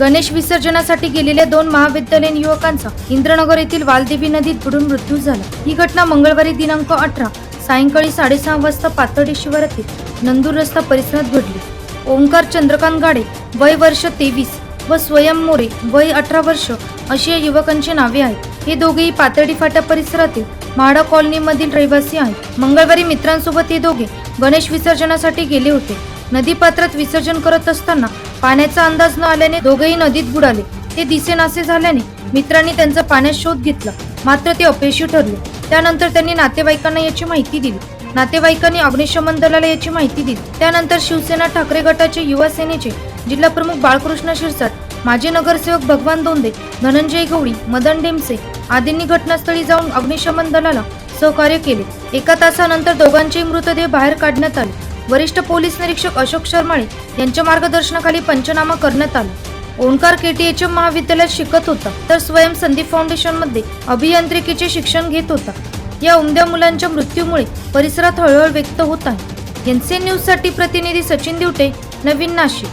गणेश विसर्जनासाठी गेलेल्या दोन महाविद्यालयीन युवकांचा इंद्रनगर येथील वालदेवी नदीत बुडून मृत्यू झाला. ही घटना मंगळवारी दिनांक अठरा सायंकाळी साडेसहा वाजता पातळी शिवारातील नंदूर रस्ता परिसरात घडली. ओंकार चंद्रकांत गाडे वय वर्ष तेवीस व स्वयं मोरे वय अठरा वर्ष अशी या युवकांची नावे आहेत. हे दोघेही पातळी फाटा परिसरातील म्हाडा कॉलनीमधील रहिवासी आहेत. मंगळवारी मित्रांसोबत हे दोघे गणेश विसर्जनासाठी गेले होते. नदीपात्रात विसर्जन करत असताना पाण्याचा अंदाज न आल्याने दोघेही नदीत बुडाले. ते दिसेनासे झाल्याने मित्रांनी त्यांचा पाण्यात शोध घेतला. मात्र ते अपयशी ठरले. त्यानंतर त्यांनी नातेवाईकांना याची माहिती दिली. नातेवाईकांनी अग्निशमन दलाला याची माहिती दिली. त्यानंतर शिवसेना ठाकरे गटाचे युवा सेनेचे जिल्हा प्रमुख बाळकृष्ण शिरसाट माजी नगरसेवक भगवान दोंदे धनंजय गवळी मदन डेमसे आदींनी घटनास्थळी जाऊन अग्निशमन दलाला सहकार्य केले. एका तासानंतर दोघांचे मृतदेह बाहेर काढण्यात आले. वरिष्ठ पोलीस निरीक्षक अशोक शर्माळे यांच्या मार्गदर्शनाखाली पंचनामा करण्यात आला. ओंकार केटीएचएम महाविद्यालयात शिकत होता तर स्वयं संदीप फाउंडेशनमध्ये अभियांत्रिकीचे शिक्षण घेत होता. या उमद्या मुलांच्या मृत्यूमुळे परिसरात हळहळ व्यक्त होत आहे. एनसीएन न्यूजसाठी प्रतिनिधी सचिन दिवटे नवीन नाशिक.